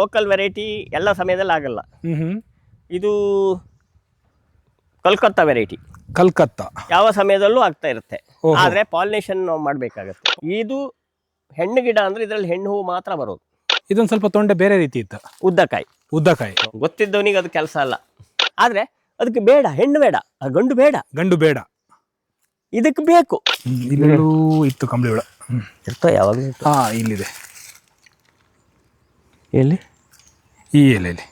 Local variety ಎಲ್ಲ ಸಮಯದಲ್ಲಿ ಆಗಲ್ಲ. ಇದು ಕಲ್ಕತ್ತಾ ವೆರೈಟಿ ಕಲ್ಕತ್ತಾ. ಯಾವ ಸಮಯದಲ್ಲೂ ಆಗ್ತಾ ಇರುತ್ತೆ. ಆದರೆ ಪಾಲಿನೇಷನ್ ನಾವು ಮಾಡಬೇಕಾಗತ್ತೆ. ಇದು ಹೆಣ್ಣು ಗಿಡ ಅಂದ್ರೆ ಇದರಲ್ಲಿ ಹೆಣ್ಣು ಹೂವು ಮಾತ್ರ ಬರೋದು. ಇದೊಂದು ಸ್ವಲ್ಪ ತೊಂಡೆ ಬೇರೆ ರೀತಿ ಇತ್ತು. ಉದ್ದಕಾಯಿ. ಉದ್ದಕಾಯಿ. ಗೊತ್ತಿದ್ದವನಿಗೆ ಅದು ಕೆಲಸ ಅಲ್ಲ. ಆದ್ರೆ ಅದಕ್ಕೆ ಬೇಡ ಹೆಣ್ಣು ಬೇಡ ಗಂಡು ಬೇಡ. ಗಂಡು ಬೇಡ. ಇದಕ್ಕೆ ಬೇಕು. ಇತ್ತು ಕಂಬಳಿ ಹುಳ. ಇರ್ತೋ. ಹಾ ಇಲ್ಲಿದೆ. ಎಲ್ಲಿ? ಈ ಎಲೆಯಲ್ಲಿ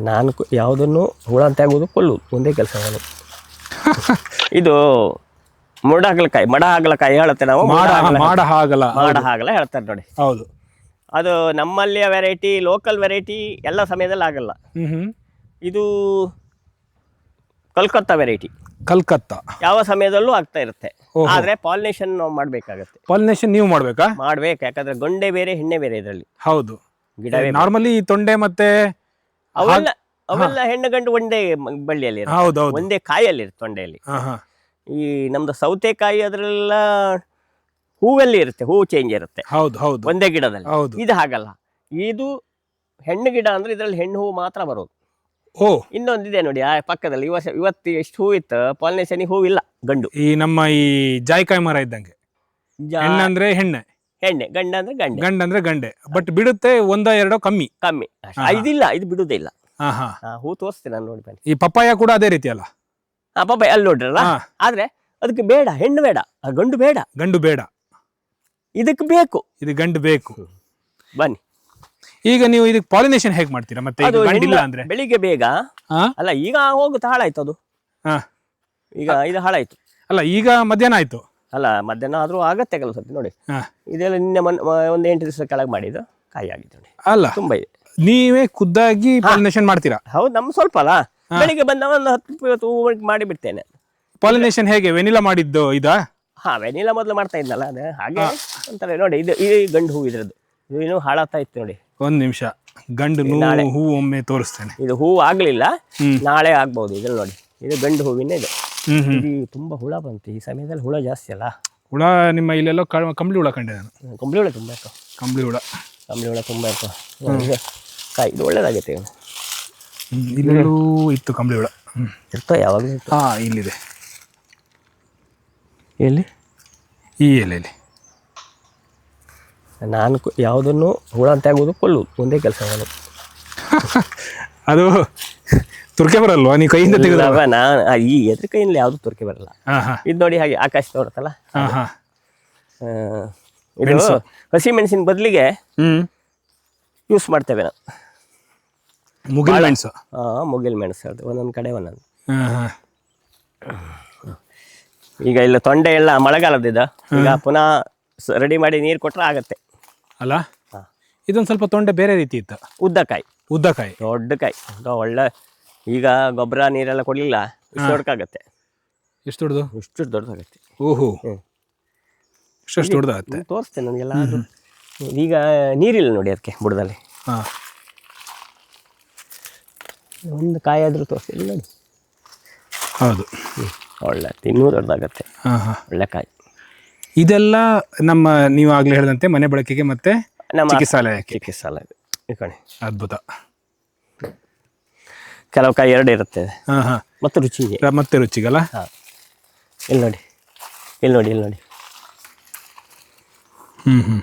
ನಾನು ಯಾವುದನ್ನು ಹುಳ ಅಂತ ಆಗೋದು ಕೊಲ್ಲುವುದು ಒಂದೇ ಕೆಲಸ ನಾನು. ಇದು ಮುಡ ಹಾಗಲಕಾಯಿ ಮಡ ಹಾಗಲಕಾಯಿ ಹೇಳುತ್ತೆ ನಾವು ಮುಡ ಮಾಡ ಹಾಗಲ- ಮಾಡ ಹಾಗಲ ಹೇಳ್ತಾರೆ ನೋಡಿ. ಹೌದು. ಅದು ನಮ್ಮಲ್ಲಿಯ ವೆರೈಟಿ ಲೋಕಲ್ ವೆರೈಟಿ ಎಲ್ಲ ಸಮಯದಲ್ಲಿ ಆಗಲ್ಲ. ಇದು ಕಲ್ಕತ್ತಾ ವೆರೈಟಿ ಕಲ್ಕತ್ತಾ. ಯಾವ ಸಮಯದಲ್ಲೂ ಆಗ್ತಾ ಇರುತ್ತೆ. ಆದ್ರೆ ಪಾಲಿನೇಷನ್ ನಾವು ಮಾಡಬೇಕಾಗತ್ತೆ. ಪಾಲಿನೇಷನ್ ನೀವು ಮಾಡ್ಬೇಕಾ? ಮಾಡ್ಬೇಕು ಯಾಕಂದ್ರೆ ಗೊಂಡೆ ಬೇರೆ ಹೆಣ್ಣೆ ಬೇರೆ ಇದರಲ್ಲಿ. ಹೌದು. ಗಿಡವೇ ನಾರ್ಮಲಿ ತೊಂಡೆ ಮತ್ತೆ ಅವೆಲ್ಲ ಅವೆಲ್ಲ ಹೆಣ್ಣು ಗಂಡು ಒಂದೇ ಬಳ್ಳಿಯಲ್ಲಿ ಒಂದೇ ಕಾಯಲ್ಲಿ ಇರುತ್ತೆ ತೊಂಡೆಯಲ್ಲಿ. ಹಾ ಹಾ. ಈ ನಮ್ದು ಸೌತೆಕಾಯಿ ಅದರೆಲ್ಲ ಹೂವಲ್ಲಿ ಇರುತ್ತೆ ಹೂವು ಚೇಂಜ್ ಇರುತ್ತೆ. ಹೌದು ಹೌದು. ಒಂದೇ ಗಿಡದಲ್ಲಿ. ಹೌದು. ಇದು ಹಾಗಲ್ಲ. ಇದು ಹೆಣ್ಣು ಗಿಡ ಅಂದ್ರೆ ಇದರಲ್ಲಿ ಹೆಣ್ಣು ಹೂವು ಮಾತ್ರ ಬರೋದು. ಓ. ಇನ್ನೊಂದಿದೆ ನೋಡಿ ಆ ಪಕ್ಕದಲ್ಲಿ ಈ ವರ್ಷ ಇವತ್ತು ಎಷ್ಟು ಹೂ ಇತ್ತು? ಪಾಲಿನೇಷನ್ ಹೂವಿಲ್ಲ ಗಂಡು. ಈ ನಮ್ಮ ಈ ಜಾಯ್ಕಾಯಿ ಮರ ಇದ್ದಂಗೆ. ಅಂದ್ರೆ ಹೆಣ್ಣೆ. ಹೆಣ್ಣೆ ಗಂಡ ಅಂದ್ರೆ ಗಂಡೆ. ಅಂದ್ರೆ ಗಂಡೆ. ಬಟ್ ಬಿಡುತ್ತೆ ಒಂದ ಎರಡೋ ಕಮ್ಮಿ. ಕಮ್ಮಿ. ಅಷ್ಟೇ. ಇದಿಲ್ಲ ಇದು ಬಿಡುದೇ ಇಲ್ಲ. ಹಾ ಹಾ ಹಾ, ಹೂ ತೋರಿಸ್ತೀನಿ ನಾನು ನೋಡಿ ಬನ್ನಿ. ಈ ಪಪ್ಪಾಯ ಕೂಡ ಅದೇ ರೀತಿ ಅಲ್ಲ? ಆ ಪಾಪ ಅಲ್ಲಿ ನೋಡ್ರಲ್ಲ ಹಾ. ಆದ್ರೆ ಅದಕ್ಕೆ ಬೇಡ ಹೆಣ್ಣು ಬೇಡ ಆ ಗಂಡು ಬೇಡ. ಗಂಡು ಬೇಡ. ಇದಕ್ಕೆ ಬೇಕು. ಇದು ಗಂಡು ಬೇಕು. ಬನ್ನಿ. ಈಗ ನೀವು ಇದಕ್ಕೆ ಪಾಲಿನೇಷನ್ ಹೇಗೆ ಮಾಡ್ತೀರಾ? ಮತ್ತೆ ಅದು ಇದು ಗಂಡಿಲ್ಲ ಹೆಣ್ಣು- ಅಂದ್ರೆ? ಬೆಳಿಗ್ಗೆ ಬೇಗ. ಹಾ ಅಲ್ಲ ಈಗ ಹೋಗುತ್ತೆ ಹಾಳಾಯ್ತು ಅದು. ಹಾ ಈಗ ಇದು ಹಾಳಾಯ್ತು. ಅಲ್ಲ ಈಗ ಮಧ್ಯಾಹ್ನ ಆಯ್ತು. ಅಲ್ಲ ಮಧ್ಯಾಹ್ನ ಆದರೂ ಆಗತ್ತೆ ಕೆಲವು ಸರ್ತಿ ನೋಡಿ. ಇದೆಲ್ಲ ನಿನ್ನೆ ಮೊನ್ನೆ ಒಂದು ಎಂಟು ದಿವಸ ಕೆಳಗೆ ಮಾಡಿದ್ದು ಕಾಯಿ ಆಗಿತ್ತು ನೋಡಿ. ಅಲ್ಲ ತುಂಬ ಇದೆ. ನೀವೇ ಖುದ್ದಾಗಿ ಪಾಲಿನೇಷನ್ ಮಾಡ್ತೀರಾ? ಹೌದು ನಮ್ಮ ಸ್ವಲ್ಪ ಅಲ್ಲ. ಬೆಳಿಗ್ಗೆ ಬಂದ ಒಂದು ಹತ್ತು ಇವತ್ತು ಹೂ ಮಾಡಿ ಬಿಡ್ತೇನೆ. ಪಾಲಿನೇಷನ್ ಹೇಗೆ? ವೆನಿಲಾ ಮಾಡಿದ್ದು ಇದಾ? ಹಾ ವೆನಿಲಾ ಮೊದಲು ಮಾಡ್ತಾ ಇದ್ನಲ್ಲ ಅದೇ. ಹಾಗೆ ಅಂತಾರೆ ನೋಡಿ ಇದು ಈ ಗಂಡು ಹೂ ಇದ್ರದ್ದು. ಇದು ಇನ್ನೂ ಹಾಳಾಗ್ತಾ ಇತ್ತು ನೋಡಿ. ಒಂದ್ ನಿಮಿಷ. ಗಂಡು ನಾಳೆ. ಹೂ ಒಮ್ಮೆ ತೋರಿಸ್ತೇನೆ. ಇದು ಹೂ ಆಗ್ಲಿಲ್ಲ. ನಾಳೆ ಆಗ್ಬೋದು ಇದ್ರಲ್ಲಿ ನೋಡಿ. ಇದು ಗಂಡು ಹೂವಿನ ಇದು. ಇದು ತುಂಬಾ ಹುಳ ಬಂತು. ಈ ಸಮಯದಲ್ಲಿ ಹುಳ ಜಾಸ್ತಿ ಅಲ್ಲ? ಹುಳ ನಿಮ್ಮ ಇಲ್ಲೆಲ್ಲೋ ಕ- ಕಂಬಳಿ ಹುಳ ಕಂಡೆ ನಾನು. ಕಂಬಳಿ ಹುಳ ತುಂಬ ಇತ್ತು. ಕಂಬಳಿ ಹುಳ. ಕಂಬಳಿ ಹುಳ ತುಂಬ ಇತ್ತು. ಕಾಯಿ ಇದು ಒಳ್ಳೇದಾಗೈತೆ ಇವು. ಹ್ಮ್, ಇಲ್ಲೆಲ್ಲೂ ಇತ್ತು ಕಂಬಳಿ ಹುಳ. ಹ್ಮ್. ಇರ್ತೋ ಯಾವಾಗಲೂ ಇತ್ತು ಹಾ ಇಲ್ಲಿದೆ. ಎಲ್ಲಿ? ಈ ಎಲೆಯಲ್ಲಿ ನಾನು ಕು- ಯಾವುದನ್ನು ಹುಳ ಅಂತ ಆಗೋದು ಕೊಲ್ಲು ಒಂದೇ ಕೆಲಸ ನಾನು ಅದು ತುರ್ಕೆ ಬರಲ್ವಾ? ನೀವು ಕೈಯಿಂದ ತೆಗೆದ ನಾನು ಈ ಎದ್ರ ಕೈಯಿಂದ ಯಾವುದು ತುರ್ಕೆ ಬರಲ್ಲ. ಇದ್ ಹಾ. ಇದು ನೋಡಿ ಹಾಗೆ ಆಕಾಶ ನೋಡುತ್ತಲ್ಲ? ಹಾ ಹಾ. ಆ, ಇದು ಹಸಿ ಮೆಣಸಿನ ಬದಲಿಗೆ ಹ್ಮ್. ಯೂಸ್ ಮಾಡ್ತೇವೆ ನಾವು. ಮುಗಿಲ್ ಮೆಣಸು. ಆ, ಮುಗಿಲ್ ಮೆಣಸು ಅದು ಒಂದೊಂದು ಕಡೆ ಒಂದೊಂದು. ಹಾ ಹಾ. ಈಗ ಇಲ್ಲ ತೊಂಡೆ ಎಲ್ಲ ಮಳೆಗಾಲದಿದ ಈಗ ಪುನಃ ರೆಡಿ ಮಾಡಿ ನೀರು ಕೊಟ್ರೆ ಆಗತ್ತೆ. ಅಲ್ಲ. ಇದೊಂದು ಸ್ವಲ್ಪ ತೊಂಡೆ ಬೇರೆ ರೀತಿ ಇತ್ತು. ಉದ್ದಕಾಯಿ. ಉದ್ದಕಾಯಿ. ದೊಡ್ಡ ಕಾಯಿ. ಅದು ಒಳ್ಳೆ ಈಗ ಗೊಬ್ಬರ ನೀರೆಲ್ಲ ಕೊಡಲಿಲ್ಲ? ಇಷ್ಟು ದೊಡ್ಡಕ್ಕಾಗತ್ತೆ ಎಷ್ಟು ದೊಡ್ಡದು? ಇಷ್ಟು ದೊಡ್ಡದಾಗತ್ತೆ. ಓಹೋ. ಎಷ್ಟು ದೊಡ್ಡದಾಗತ್ತೆ. ತೋರಿಸ್ತೇನೆ ನನಗೆಲ್ಲ ಈಗ ನೀರಿಲ್ಲ ನೋಡಿ ಅದಕ್ಕೆ ಬುಡದಲ್ಲಿ. ಹಾ. ಒಂದು ಕಾಯಿ ಆದರೂ ತೋರಿಸ್ತೀನಿ ನೋಡಿ ಹೌದು. ಒಳ್ಳೆ ಇನ್ನೂ ದೊಡ್ಡದಾಗತ್ತೆ. ಹಾ ಹಾ. ಒಳ್ಳೆ ಕಾಯಿ. ಇದೆಲ್ಲ ನಮ್ಮ ನೀವು ಆಗಲೇ ಹೇಳಿದಂತೆ ಮನೆ ಬಳಕೆಗೆ ಮತ್ತೆ ನಮ್ಮ ಸಾಲ ಚಿಕಿತ್ಸಾಲಯ ಈ ಕಣೆ ಅದ್ಭುತ. ಕೆಲವು ಕಾಯಿ ಎರಡು ಇರುತ್ತೆ. ಹಾ ಹಾ. ಮತ್ತು ರುಚಿ ಇದೆ ಮತ್ತೆ ರುಚಿಗಲ್ಲ? ಇಲ್ಲಿ ನೋಡಿ. ಇಲ್ಲಿ ನೋಡಿ ಇಲ್ಲಿ ನೋಡಿ. ಹ್ಮ್ ಹ್ಮ್.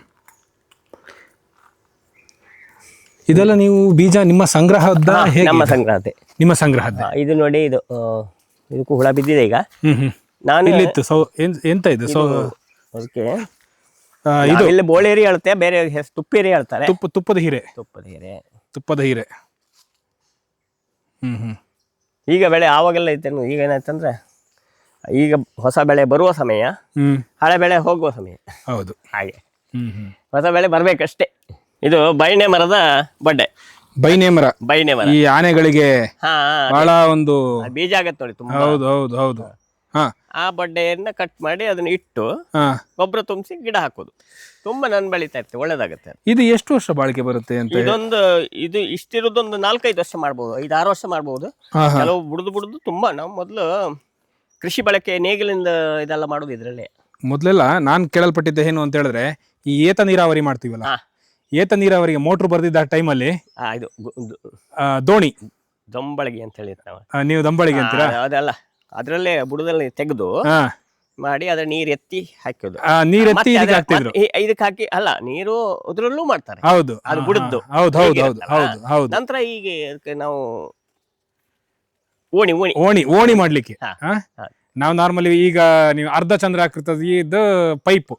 ಇದೆಲ್ಲ ನೀವು ಬೀಜ ನಿಮ್ಮ ಸಂಗ್ರಹದ ನಮ್ಮ? ಸಂಗ್ರಹತೆ ನಿಮ್ಮ ಸಂಗ್ರಹದ ಇದು ನೋಡಿ ಇದು ಇದಕ್ಕೂ ಹುಳ ಬಿದ್ದಿದೆ ಈಗ. ನಾನು ಇಲ್ಲಿತ್ತು ಸೌ ಎಂತ ಇದು? ಸೌ ಅದಕ್ಕೆ ಇದು ಇಲ್ಲಿ ಬೋಳೇರಿ ಹೇಳ್ತೆ ಬೇರೆ ತುಪ್ಪ ತುಪ್ಪೇರಿ ಹೇಳ್ತಾರೆ. ತುಪ್ಪ ತುಪ್ಪದ ಹೀರೆ. ತುಪ್ಪದ ಹೀರೆ. ತುಪ್ಪದ ಹೀರೆ. ಈಗ ಬೆಳೆ ಆವಾಗೆಲ್ಲ ಇತ್ತೇನು ಈಗ ಏನಾಯ್ತಂದ್ರೆ ಈಗ ಹೊಸ ಬೆಳೆ ಬರುವ ಸಮಯ ಹಳೆ ಬೆಳೆ ಹೋಗುವ ಸಮಯ. ಹೌದು. ಹಾಗೆ. ಹೊಸ ಬೆಳೆ ಬರ್ಬೇಕಷ್ಟೇ. ಇದು ಬೈನೆ ಮರದ ಬಡ್ಡೆ. ಬೈನೆ ಮರ. ಬೈನೆ ಮರ. ಈ ಆನೆಗಳಿಗೆ ಹಾ ಬಹಳ ಒಂದು ಬೀಜ ಆಗತ್ತೆ ನೋಡಿ ತುಂಬಾ. ಹೌದು ಹೌದು ಹೌದು. ಆ ಬಡ್ಡೆಯನ್ನ ಕಟ್ ಮಾಡಿ ಅದನ್ನ ಇಟ್ಟು ಗೊಬ್ಬರ ತುಂಬಿಸಿ ಗಿಡ ಹಾಕೋದು ತುಂಬಾ ನನ್ ಬೆಳೀತಾ ಇರ್ತೇವೆ ಒಳ್ಳೇದಾಗುತ್ತೆ ಇದು ಎಷ್ಟು ವರ್ಷ ಬಾಳಿಕೆ ಬರುತ್ತೆ ಅಂತ ಇದೊಂದು ಇದು ಇಷ್ಟಿರೋದೊಂದು ನಾಲ್ಕೈದು ವರ್ಷ ಮಾಡ್ಬೋದು ಐದು ಆರು ವರ್ಷ ಮಾಡ್ಬೋದು ಕೆಲವು ಬುಡ್ದು ಬುಡ್ದು ತುಂಬಾ ನಾವು ಮೊದಲು ಕೃಷಿ ಬಳಕೆ ನೇಗಿಲಿಂದ ಇದೆಲ್ಲ ಮಾಡೋದು ಇದ್ರಲ್ಲೇ ಮೊದ್ಲೆಲ್ಲ ನಾನು ಕೇಳಲ್ಪಟ್ಟಿದ್ದೆ ಏನು ಅಂತ ಹೇಳಿದ್ರೆ ಈ ಏತ ನೀರಾವರಿ ಮಾಡ್ತೀವಲ್ಲ ಏತ ನೀರಾವರಿಗೆ ಮೋಟ್ರ್ ಬರ್ದಿದ್ದ ಟೈಮಲ್ಲಿ ಆ, ಇದು ದೋಣಿ ದಂಬಳಿಗೆ ಅಂತ ಹೇಳಿ ನೀವು ದಂಬಳಿಗೆ ಅಂತೀರಾ ಅದಲ್ಲ ಅದರಲ್ಲೇ ಬುಡದಲ್ಲಿ ತೆಗೆದು ಹಾ. ಮಾಡಿ ಅದ್ರ ನೀರ್ ಎತ್ತಿ ಹಾಕೋದು ನೀರ್ ಎತ್ತಿ ಇದಕ್ಕೆ ಹಾಕ್ತಿದ್ರು. ಇದಕ್ಕೆ ಹಾಕಿ ಅಲ್ಲ ನೀರು ಅದ್ರಲ್ಲೂ ಮಾಡ್ತಾರೆ. ಹೌದು. ಅದು ಬುಡದ್ದು. ಹೌದು ಹೌದು ಹೌದು ಹೌದು ಹೌದು. ನಂತರ ಈಗ ಅದಕ್ಕೆ ನಾವು ಓಣಿ ಓಣಿ. ಓಣಿ ಓಣಿ ಮಾಡ್ಲಿಕ್ಕೆ. ನಾವು ನಾರ್ಮಲಿ ಈಗ ನೀವು ಅರ್ಧ ಚಂದ್ರಾಕೃತದ ಇದು ಪೈಪ್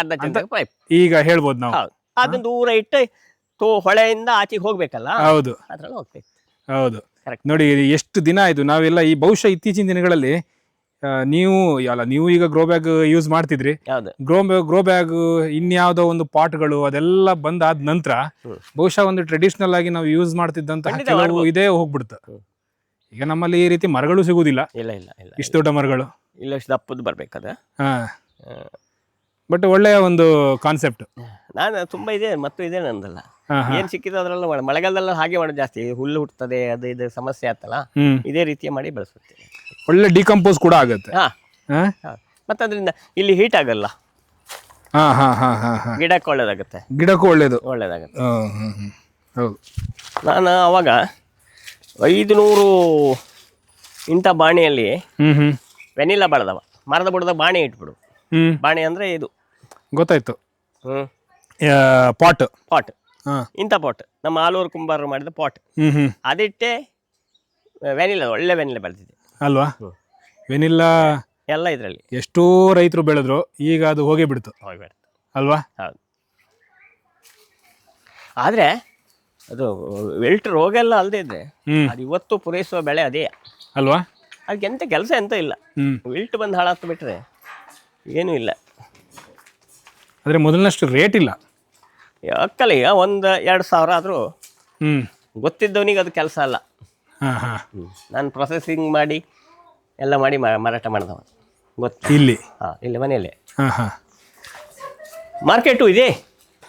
ಅರ್ಧ ಚಂದ್ರ ಪೈಪ್. ಈಗ ಹೇಳ್ಬೋದು ನಾವು. ಅದನ್ನ ದೂರ ಇಟ್ಟು ತೋ ಹೊಳೆಯಿಂದ ಆಚೆಗೆ ಹೋಗ್ಬೇಕಲ್ಲ? ಹೌದು. ಅದ್ರಲ್ಲಿ ಹೋಗ್ತೈತೆ ಹೌದು. ನೋಡಿ ಎಷ್ಟು ದಿನ ಆಯ್ತು? ನಾವೆಲ್ಲ ಈ ಬಹುಶಃ ಇತ್ತೀಚಿನ ದಿನಗಳಲ್ಲಿ ಆ, ನೀವು ಅಲ್ಲ ನೀವು ಈಗ ಗ್ರೋ ಬ್ಯಾಗ್ ಯೂಸ್ ಮಾಡ್ತಿದ್ರಿ. ಯಾವ್ದು? ಗ್ರೋ ಗ್ರೋ ಬ್ಯಾಗ್ ಇನ್ಯಾವುದೋ ಒಂದು ಪಾಟ್ಗಳು ಅದೆಲ್ಲ ಬಂದಾದ ನಂತರ ಹ್ಮ್. ಬಹುಶಃ ಒಂದು ಟ್ರೆಡಿಷನಲ್ ಆಗಿ ನಾವು ಯೂಸ್ ಮಾಡ್ತಿದ್ದಂತ ಖಂಡಿತ ಕೆಲವು ಮಾಡ್ಬೋದು. ಇದೇ ಹೋಗ್ಬಿಡುತ್ತೆ. ಹ್ಮ್. ಈಗ ನಮ್ಮಲ್ಲಿ ಈ ರೀತಿ ಮರಗಳು ಸಿಗುವುದಿಲ್ಲ ಇಲ್ಲ ಇಲ್ಲ ಇಲ್ಲ ಇಷ್ಟು ದೊಡ್ಡ ಮರಗಳು. ಇಲ್ಲ ಇಷ್ಟು ದಪ್ಪದ್ದು ಬರ್ಬೇಕದ? ಹಾ. ಬಟ್ ಒಳ್ಳೆಯ ಒಂದು ಕಾನ್ಸೆಪ್ಟ್ ನಾನು ತುಂಬಾ ಇದೆ ಮತ್ತು ಇದೆ ನಂದಲ್ಲ. ಏನ್ ಸಿಕ್ಕಿದ್ರು ಅದ್ರಲ್ಲ ಮಾಡ ಮಳೆಗಾಲದಲ್ಲ ಹಾಗೆ ಮಾಡೋದು ಜಾಸ್ತಿ ಹುಲ್ಲು ಹುಟ್ಟುತ್ತದೆ ಅದು ಇದು ಸಮಸ್ಯೆ ಆತಲ್ಲ ಹ್ಮ್. ಇದೇ ರೀತಿಯ ಮಾಡಿ ಬೆಳೆಸುತ್ತೇನೆ ಒಳ್ಳೆ ಡಿಕಂಪೋಸ್ ಕೂಡ ಆಗುತ್ತೆ. ಹಾ. ಹಾ? ಹಾ. ಮತ್ತೆ ಅದರಿಂದ ಇಲ್ಲಿ ಹೀಟ್ ಆಗಲ್ಲ. ಹಾ ಹಾ ಹಾ ಹಾ ಹಾ. ಗಿಡಕ್ಕೆ ಒಳ್ಳೇದಾಗುತ್ತೆ. ಗಿಡಕ್ಕೂ ಒಳ್ಳೇದು. ಒಳ್ಳೇದಾಗುತ್ತೆ. ಹ್ಮ್ ಹ್ಮ್ ಹ್ಮ್ ಹೌದು. ನಾನು ಅವಾಗ ಐದು ನೂರು ಇಂಥ ಬಾಣಿಯಲ್ಲಿ ಹ್ಮ್ ಹ್ಮ್. ವೆನಿಲ್ಲ ಬೆಳೆದವ. ಮರದ ಬುಡದ ಬಾಣಿ ಇಟ್ಬಿಡು. ಹ್ಮ್. ಬಾಣಿ ಅಂದ್ರೆ ಇದು. ಗೊತ್ತಾಯ್ತು. ಹ್ಮ್. ಪಾಟ್. ಪಾಟ್. ಇಂಥ ಪಾಟ್ ನಮ್ಮ ಆಲೂರು ಕುಂಬಾರರು ಮಾಡಿದ ಪಾಟ್ ಅದಿಟ್ಟೆ ವೆನಿಲ್ಲ ಒಳ್ಳೆ ವೆನಿಲ್ಲ ಬೆಳೆದಿದೆ. ಅಲ್ವಾ? ವೆನಿಲ್ಲಾ ಎಲ್ಲ ಇದರಲ್ಲಿ. ಎಷ್ಟೋ ರೈತರು ಬೆಳೆದ್ರು ಈಗ ಅದು ಹೋಗೇ ಬಿಡ್ತು. ಹೋಗಿಬಿಡ್ತು. ಅಲ್ವಾ? ಹೌದು. ಆದರೆ ಅದು ವೆಲ್ಟ್ ರೋಗ ಎಲ್ಲ ಅಲ್ಲದೆ ಇದ್ರೆ ಅದು ಇವತ್ತು ಪೂರೈಸುವ ಬೆಳೆ ಅದೇ. ಅಲ್ವಾ? ಅದಕ್ಕೆ ಎಂತ ಕೆಲಸ ಎಂತ ಇಲ್ಲ. ವಿಲ್ಟ್ ಬಂದು ಹಾಳಾಗ್ತು ಬಿಟ್ರೆ ಏನೂ ಇಲ್ಲ. ಆದ್ರೆ ಮೊದಲಿನಷ್ಟು ರೇಟ್ ಇಲ್ಲ. ಅಕ್ಕಲ್ಲ ಈಗ ಒಂದು ಎರಡು ಸಾವಿರ ಆದರೂ ಹ್ಮ್. ಗೊತ್ತಿದ್ದವನಿಗೆ ಅದು ಕೆಲಸ ಅಲ್ಲ. ಹಾ ಹಾ. ನಾನು ಪ್ರೊಸೆಸಿಂಗ್ ಮಾಡಿ ಎಲ್ಲ ಮಾಡಿ ಮಾ- ಮಾರಾಟ ಮಾಡಿದವ. ಗೊತ್ತು? ಇಲ್ಲಿ? ಹಾಂ ಇಲ್ಲಿ ಮನೆಯಲ್ಲೇ. ಹಾ ಹಾ. ಮಾರ್ಕೆಟು ಇದೆ.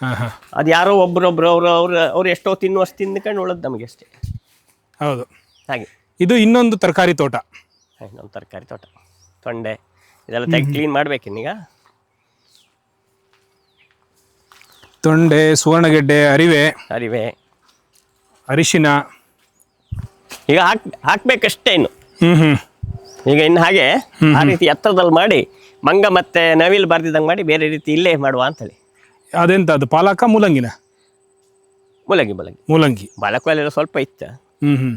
ಹಾ ಹಾ. ಅದು ಯಾರೋ ಒಬ್ರೊಬ್ರು ಅವರು ಅವ್ರು ಅವ್ರು ಎಷ್ಟೋ ತಿನ್ನುವಷ್ಟು ತಿಂದ್ಕೊಂಡು ಉಳೋದು ನಮಗೆ ಅಷ್ಟೇ. ಹೌದು. ಹಾಗೆ. ಇದು ಇನ್ನೊಂದು ತರಕಾರಿ ತೋಟ. ಇನ್ನೊಂದು ತರಕಾರಿ ತೋಟ. ತೊಂಡೆ ಇದೆಲ್ಲ ತೆಗೆ ಕ್ಲೀನ್ ಮಾಡ್ಬೇಕಿನ್ನೀಗ? ತೊಂಡೆ ಸುವರ್ಣಗೆಡ್ಡೆ ಅರಿವೆ ಅರಿವೆ. ಅರಿಶಿನ. ಈಗ ಹಾಕ್ ಹಾಕ್ಬೇಕಷ್ಟೇ ಇನ್ನು. ಹ್ಮ್ ಹ್ಮ್. ಈಗ ಇನ್ನು ಹಾಗೆ ಆ ರೀತಿ ಎತ್ತರದಲ್ಲಿ ಮಾಡಿ ಮಂಗ ಮತ್ತೆ ನವಿಲ್ ಬರ್ದಿದ್ದಂಗೆ ಮಾಡಿ ಬೇರೆ ರೀತಿ ಇಲ್ಲೇ ಮಾಡುವ ಅಂತೇಳಿ. ಅದೆಂತ ಅದು ಪಾಲಕ ಮೂಲಂಗಿನ? ಮೂಲಂಗಿ ಮೂಲಂಗಿ. ಮೂಲಂಗಿ. ಬಾಲಕಲ್ಲೆಲ್ಲ ಸ್ವಲ್ಪ ಇತ್ತ. ಹ್ಮ್ ಹ್ಮ್.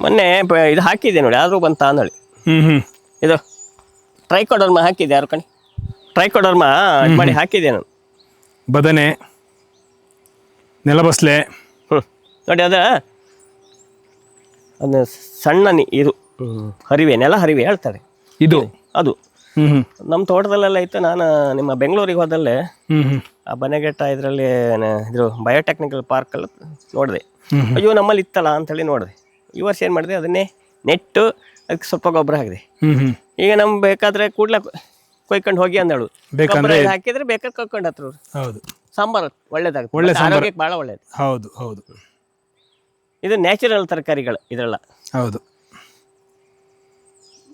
ಮೊನ್ನೆ ಪ- ಇದು ಹಾಕಿದೆ ನೋಡಿ ಆದರೂ ಬಂತ ಅಂದಳಿ ಹ್ಮ್ ಹ್ಮ್. ಇದು ಟ್ರೈಕೋಡರ್ಮ ಹಾಕಿದೆ ಯಾರು ಕಣಿ? ಟ್ರೈಕೋಡರ್ಮ ಇದು ಮಾಡಿ ಹಾಕಿದೆ ನಾನು. ಬದನೆ ನೆಲಬಸ್ಲೆ. ನೋಡಿ ಅದ ಅದನ್ನ ಸಣ್ಣ ನಿ- ಇದು ಹ್ಮ್, ಹರಿವೆ ನೆಲ ಹರಿವೆ ಹೇಳ್ತಾರೆ. ಇದು. ಅದು. ಹ್ಮ್ ಹ್ಮ್. ನಮ್ಮ ತೋಟದಲ್ಲೆಲ್ಲ ಇತ್ತು ನಾನು ನಿಮ್ಮ ಬೆಂಗಳೂರಿಗೆ ಹೋದಲ್ಲೇ ಹ್ಮ್ ಹ್ಮ್. ಆ ಬನೆಗೆಟ್ಟ ಇದರಲ್ಲಿ ಇದು ಬಯೋಟೆಕ್ನಿಕಲ್ ಪಾರ್ಕಲ್ಲಿ ನೋಡಿದೆ. ಅಯ್ಯೋ ನಮ್ಮಲ್ಲಿ ಇತ್ತಲ್ಲ ಅಂತೇಳಿ ನೋಡಿದೆ. ಈ ವರ್ಷ ಏನು ಮಾಡಿದೆ ಅದನ್ನೇ ನೆಟ್ಟು ಅದಕ್ಕೆ ಸ್ವಲ್ಪ ಗೊಬ್ಬರ ಹಾಕಿದೆ. ಹ್ಮ್ ಹ್ಮ್. ಈಗ ನಮ್ಗೆ ಬೇಕಾದ್ರೆ ಕೂಡ್ಲೆ ಕೊಯ್ಕೊಂಡು ಹೋಗಿ ಅಂದಳು. ಬೇಕಂದ್ರೆ- ಹಾಕಿದ್ರೆ ಬೇಕಾದ್ರೆ ಕೊಯ್ಕೊಂಡು ಹತ್ರ. ಹೌದು. ಸಾಂಬಾರ್ ಒಳ್ಳೇದಾಗ ಒಳ್ಳೆ ಆರೋಗ್ಯಕ್ಕೆ ಬಹಳ ಒಳ್ಳೇದು. ಹೌದು ಹೌದು. ಇದು ನ್ಯಾಚುರಲ್ ತರಕಾರಿಗಳು ಇದ್ರಲ್ಲ. ಹೌದು.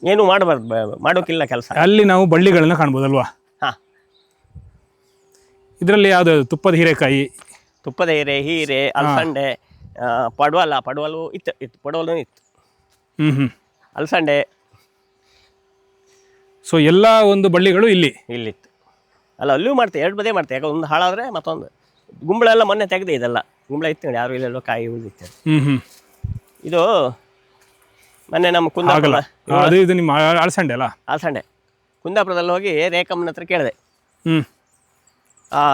ಏನು ಮಾಡಬಾರ್ದು ಮಾಡೋಕ್ಕಿಲ್ಲ ಕೆಲಸ. ಅಲ್ಲಿ ನಾವು ಬಳ್ಳಿಗಳನ್ನ ಕಾಣ್ಬೋದಲ್ವಾ? ಹಾಂ. ಇದರಲ್ಲಿ ಯಾವುದು ತುಪ್ಪದ ಹೀರೆಕಾಯಿ. ತುಪ್ಪದ ಹೀರೆ ಹೀರೆ ಅಲಸಂಡೆ ಪಡವಲು ಪಡ್ವಲು ಇತ್ತು ಇತ್ತು ಪಡವಲು ಇತ್ತು. ಹ್ಮ್ ಹ್ಮ್. ಅಲಸಂಡೆ ಸೊ ಎಲ್ಲ ಒಂದು ಬಳ್ಳಿಗಳು ಇಲ್ಲಿ. ಇಲ್ಲಿತ್ತು. ಅಲ್ಲ ಅಲ್ಲೂ ಮಾಡ್ತೇವೆ ಎರಡು ಬದೇ ಮಾಡ್ತೇವೆ ಯಾಕೆ ಒಂದು ಹಾಳಾದರೆ ಮತ್ತೊಂದು. ಗುಂಬಳೆಲ್ಲ ಮೊನ್ನೆ ತೆಗೆದೆ ಇದೆಲ್ಲ. ಗುಂಬಳ ಇತ್ತು ನೋಡಿ ಯಾರು ಇಲ್ಲೆಲ್ಲೋ ಕಾಯಿ ಉಳಿದಿತ್ತು. ಹ್ಞೂ ಹ್ಮ್. ಇದು ಮೊನ್ನೆ ನಮ್ಮ ಕುಂದಾಪುರ ಆಗಲ್ಲ ಅದು ಇದು ನಿಮ್ಮ ಅಳಸಂಡೆ ಅಲ್ಲ? ಅಲಸಂಡೆ ಕುಂದಾಪುರದಲ್ಲಿ ಹೋಗಿ ರೇಖಮ್ಮನ ಹತ್ರ ಕೇಳಿದೆ. ಹ್ಞೂ ಆ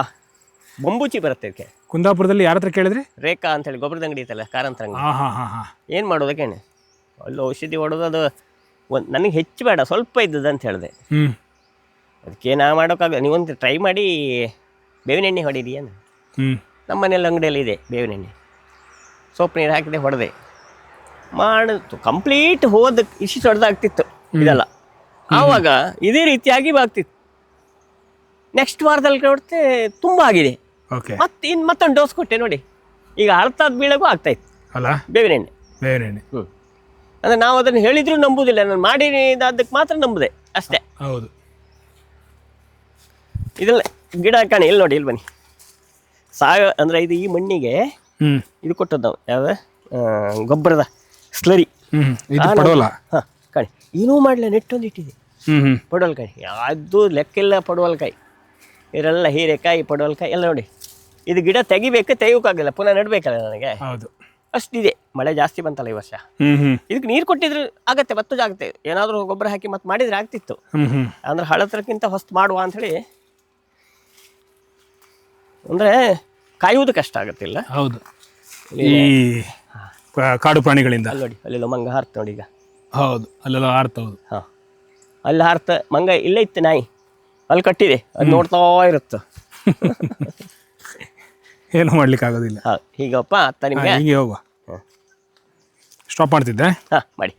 ಬೊಂಬುಚಿ ಬರುತ್ತೆ ಇದಕ್ಕೆ. ಕುಂದಾಪುರದಲ್ಲಿ ಯಾರ ಹತ್ರ ಕೇಳಿದ್ರಿ? ರೇಖಾ ಅಂತೇಳಿ ಗೊಬ್ಬರದ ಅಂಗಡಿ ಐತಲ್ಲ ಕಾರಂತರ ಅಂಗಡಿ ಹಾ ಹಾ ಹಾ. ಹಾ ಏನು ಮಾಡೋದಕ್ಕೆ ಅಲ್ಲಿ ಔಷಧಿ ಹೊಡೋದು ಅದು ಒಂದು ನನಗೆ ಹೆಚ್ಚು ಬೇಡ ಸ್ವಲ್ಪ ಇದ್ದದ್ದು ಅಂತ ಹೇಳಿದೆ. ಹ್ಞೂ ಅದಕ್ಕೆ ನಾ ಮಾಡೋಕ್ಕಾಗ ನೀವೊಂದು ಟ್ರೈ ಮಾಡಿ ಬೇವಿನ ಎಣ್ಣೆ ಹೊಡೀರಿ ನಮ್ಮ ಮನೇಲಿ ಅಂಗಡಿಯಲ್ಲಿ ಇದೆ ಬೇವಿನ ಎಣ್ಣೆ ಸೋಪ್ ನೀರು ಹಾಕಿದೆ ಹೊಡೆದೆ. ಮಾಡಿತು ಕಂಪ್ಲೀಟ್ ಹೋದ ಇಶಿ ಹೊಡೆದಾಗ್ತಿತ್ತು ಇದೆಲ್ಲ. ಆವಾಗ ಇದೇ ರೀತಿಯಾಗಿ ಆಗ್ತಿತ್ತು ನೆಕ್ಸ್ಟ್ ವಾರದಲ್ಲಿ ನೋಡ್ತೆ ತುಂಬ ಆಗಿದೆ. ಓಕೆ ಮತ್ತೆ ಇನ್ನು ಮತ್ತೊಂದು ಡೋಸ್ ಕೊಟ್ಟೆ ನೋಡಿ. ಈಗ ಅರ್ಥ ಬೀಳಗೂ ಆಗ್ತಾಯಿತ್ತು ಅಲ್ಲ ಬೇವಿನ ಎಣ್ಣೆ ಬೇವಿನ ಎಣ್ಣೆ ಹ್ಞೂ ಅಂದರೆ ನಾವು ಅದನ್ನು ಹೇಳಿದ್ರು ನಂಬುದಿಲ್ಲ. ನಾನು ಮಾಡಿ ಅದಕ್ಕೆ ಮಾತ್ರ ನಂಬುದೆ ಅಷ್ಟೇ. ಹೌದು. ಇದೆಲ್ಲ ಗಿಡ ಕಾಣಿ ಇಲ್ಲಿ ನೋಡಿ ಇಲ್ಲಿ ಬನ್ನಿ. ಸಾಗ ಅಂದ್ರೆ ಇದು ಈ ಮಣ್ಣಿಗೆ ಇದು ಕೊಟ್ಟದ್ದು ನಾವು ಯಾವ್ದು? ಆ, ಗೊಬ್ಬರದ ಸ್ಲರಿ. ಪಡೋಲ ಹಾಂ ಕಾಣಿ. ಏನೂ ಮಾಡಲಿಲ್ಲ ನೆಟ್ಟೊಂದು ಇಟ್ಟಿದೆ. ಪಡವಲ್ಕಾಯಿ ಯಾವುದು ಲೆಕ್ಕಿಲ್ಲ ಪಡವಲ್ಕಾಯಿ ಇದರೆಲ್ಲ ಹೀರೆಕಾಯಿ ಪಡವಲ್ಕಾಯಿ ಎಲ್ಲ ನೋಡಿ. ಇದು ಗಿಡ ತೆಗಿಬೇಕು ತೆಗಿಯೋಕ್ಕಾಗಲ್ಲ. ಪುನಃ ನೆಡಬೇಕಲ್ಲ ನನಗೆ. ಹೌದು. ಅಷ್ಟಿದೆ. ಮಳೆ ಜಾಸ್ತಿ ಬಂತಲ್ಲ ಈ ವರ್ಷ. ಇದಕ್ಕೆ ನೀರು ಕೊಟ್ಟಿದ್ರೆ ಆಗತ್ತೆ ಮತ್ತು ಆಗುತ್ತೆ ಏನಾದರೂ ಗೊಬ್ಬರ ಹಾಕಿ ಮತ್ತೆ ಮಾಡಿದ್ರೆ ಆಗ್ತಿತ್ತು. ಅಂದ್ರೆ ಹಳತ್ರಕ್ಕಿಂತ ಹೊಸ್ತು ಮಾಡುವ ಅಂಥೇಳಿ ಅಂದರೆ ಕಾಯುವುದು ಕಷ್ಟ ಆಗುತ್ತಿಲ್ಲ. ಹೌದು. ಈ ಕಾಡು ಪ್ರಾಣಿಗಳಿಂದ. ನೋಡಿ ಅಲ್ಲೆಲ್ಲ ಮಂಗ ಹಾರ್ತ ನೋಡಿ ಈಗ. ಹೌದು ಅಲ್ಲೆಲ್ಲ ಹಾರ್ತ ಹೌದು. ಹಾಂ. ಅಲ್ಲಿ ಹಾರ್ತ ಮಂಗ ಇಲ್ಲೇ ಇತ್ತು ನಾಯಿ. ಅಲ್ಲಿ ಕಟ್ಟಿದೆ ಅದು ನೋಡ್ತಾ ಇರುತ್ತೆ. ಏನು ಮಾಡ್ಲಿಕ್ಕೆ ಆಗೋದಿಲ್ಲ ಹೀಗಪ್ಪ ಅತ್ತ ಹಾ, ನಿಮಗೆ? ಹೀಗೆ ಹೋಗುವ. ಸ್ಟಾಪ್ ಮಾಡ್ತಿದ್ದೆ. ಹಾಂ ಮಾಡಿ.